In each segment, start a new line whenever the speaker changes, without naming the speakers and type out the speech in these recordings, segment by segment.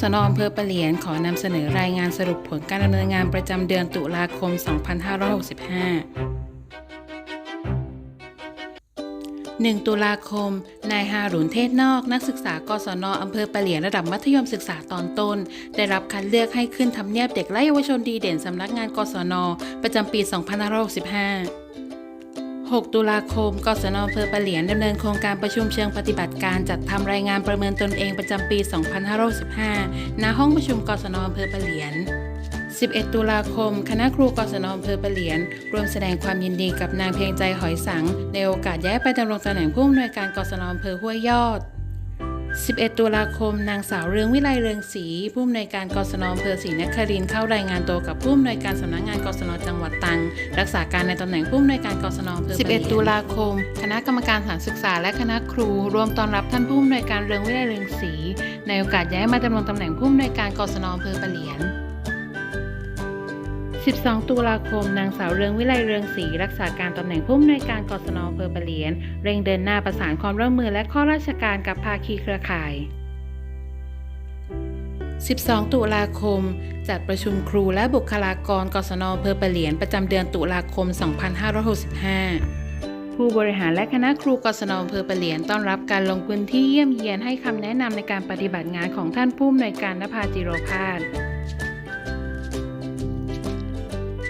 ศนอำเภอปะเหลียนขอนำเสนอรายงานสรุปผลการดำเนินงานประจำเดือนตุลาคม 2565 1 ตุลาคม นายฮารุนเทศนอก นักศึกษากศนอำเภอปะเหลียนระดับมัธยมศึกษาตอนต้น ได้รับคัดเลือกให้ขึ้นทำเนียบเด็กและเยาวชนดีเด่นสำนักงานกศนประจำปี 2565 6 ตุลาคม กศนอำเภอปะเหลียนดำเนินโครงการประชุมเชิงปฏิบัติการจัดทำรายงานประเมินตนเองประจำปี 2565 ณ ห้องประชุมกศนอำเภอปะเหลียน 11 ตุลาคม คณะครูกศนอำเภอปะเหลียนร่วมแสดงความยินดีกับนางเพียงใจหอยสัง ในโอกาสย้ายไปดำรงตำแหน่งผู้อำนวยการกศนอำเภอห้วยยอด 11 ตุลาคม นางสาวเรืองวิไลเรืองศรีผู้อำนวยการกศนอำเภอศรีนครินทร์เข้ารายงานตัวกับผู้อำนวยการสำนักงานกศนจังหวัดตรังรักษาการในตำแหน่งผู้อำนวยการกศนอำเภอ11 ตุลาคม คณะกรรมการสถานศึกษาและคณะครูรวมต้อนรับท่านผู้อำนวยการเรืองวิไลเรืองศรีในโอกาสย้ายมาดำรงตำแหน่งผู้อำนวยการกศนอำเภอปะเหลียน 12 ตุลาคม นางสาวเรืองวิไลเรืองศรีรักษาการตำแหน่งผู้อำนวยการกศนอำเภอปะเหลียน เร่งเดินหน้าประสานความร่วมมือและข้อราชการกับภาคีเครือข่าย 12 ตุลาคม จัดประชุมครูและบุคลากรกศนอำเภอปะเหลียนประจำเดือนตุลาคม 2565ผู้บริหารและคณะครูกศนอำเภอปะเหลียนต้อนรับการลงพื้นที่เยี่ยมเยียนให้คำแนะนำในการปฏิบัติงานของท่านผู้อำนวยการนภาจิโรพาส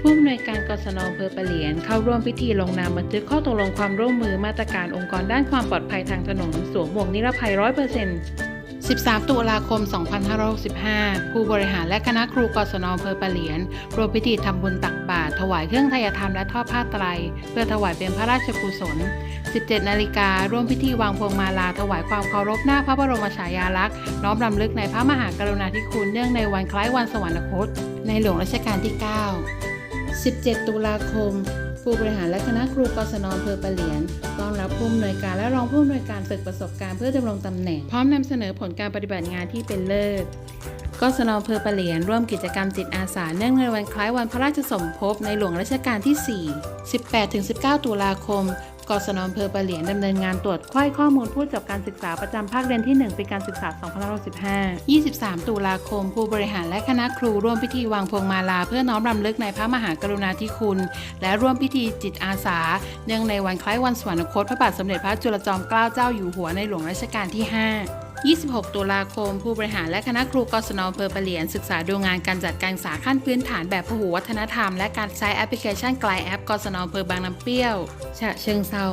ผู้อำนวยการกศนอำเภอปะเหลียนเข้าร่วมพิธีลงนามบันทึกข้อตกลงความร่วมมือมาตรการองค์กรด้านความปลอดภัยทางถนนสวมหมวกนิรภัย 100% 13 ตุลาคม 2565 ผู้บริหารและคณะครูกศนอำเภอปะเหลียนร่วมพิธีทำบุญตักบาตรถวายเครื่องทายธรรมและทอดผ้าไตร เพื่อถวายเป็นพระราชกุศล 17 นาฬิการ่วมพิธีวางพวงมาลาถวายความเคารพหน้าพระบรมฉายาลักษณ์น้อมรำลึกในพระมหากรุณาธิคุณเนื่องในวันคล้ายวันสวรรคต ในหลวงรัชกาลที่ 9 17 ตุลาคม ผู้บริหารและคณะครูกศนอำเภอปะเหลียนต้อนรับผู้อำนวยการและรองผู้อำนวยการฝึกประสบการณ์เพื่อดำรงตำแหน่ง พร้อมนำเสนอผลการปฏิบัติงานที่เป็นเลิศกศนอำเภอปะเหลียนร่วมกิจกรรมจิตอาสาเนื่องในวันคล้ายวันพระราชสมภพในหลวงรัชกาลที่ 4 18-19 ตุลาคม กศนอำเภอปะเหลียนดำเนินงานตรวจค่อยข้อมูลผู้จบการศึกษาประจำภาคเรียนที่ 1 ปีการศึกษา 2565 23 ตุลาคม ผู้บริหารและคณะครูร่วมพิธีวางพวงมาลา เพื่อน้อมรำลึกในพระมหากรุณาธิคุณ และร่วมพิธีจิตอาสา เนื่องในวันคล้ายวันสวรรคตพระบาทสมเด็จพระจุลจอมเกล้าเจ้าอยู่หัวในหลวงรัชกาลที่ 5 26 ตุลาคม ผู้บริหารและคณะครูกศนอำเภอปะเหลียน ศึกษาดูงานการจัดการศึกษาขั้นพื้นฐานแบบพหุวัฒนธรรม และการใช้แอปพลิเคชันกลายแอปกศนอำเภอบางน้ำเปรี้ยว ฉะเชิงเซา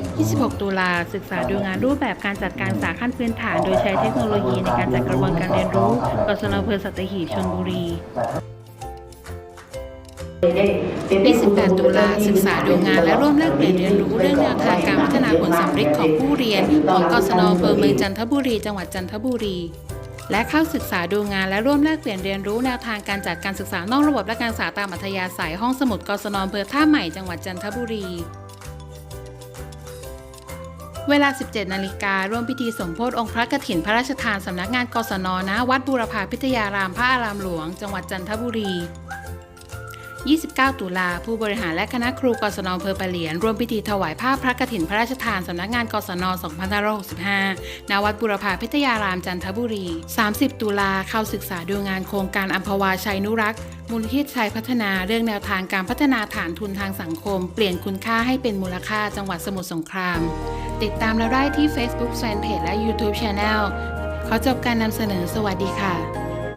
26 ตุลาศึกษาดูงานรูปแบบการจัดการศึกษาขั้นพื้นฐาน โดยใช้เทคโนโลยีในการจัดกระบวนการเรียนรู้กศนอำเภอสัตหีบชลบุรี 28 ตุลาศึกษาดูงานและร่วมแลกเปลี่ยนเรียนรู้เรื่องแนวทางการพัฒนาผลสำเร็จของผู้เรียนของกศนอำเภอเมืองจันทบุรี จังหวัดจันทบุรี และเข้าศึกษาดูงานและร่วมแลกเปลี่ยนเรียนรู้แนวทางการจัดการศึกษานอกระบบและการศึกษาตามอัธยาศัยห้องสมุดกศนอำเภอท่าใหม่จังหวัดจันทบุรีเวลา 17 นาฬิการ่วมพิธีสมโพธิองค์พระกฐินพระราชทานสำนักงานกศนณวัดบูรพาพิทยารามพระอารามหลวง จังหวัดจันทบุรี 29 ตุลาผู้บริหารและคณะครูกศนอำเภอปะเหลียนร่วมพิธีถวายผ้าพระกฐินพระราชทานสำนักงานกศน2565ณวัดบุรพาพิทยารามจันทบุรี 30 ตุลาเข้าศึกษาดูงานโครงการอัมพวาชัยนุรักษ์มูลนิธิชัยพัฒนาเรื่องแนวทางการพัฒนาฐานทุนทางสังคม เปลี่ยนคุณค่าให้เป็นมูลค่าจังหวัดสมุทรสงคราม ติดตามเราได้ที่ Facebook Fanpage และ YouTube Channel ขอจบการนำเสนอสวัสดีค่ะ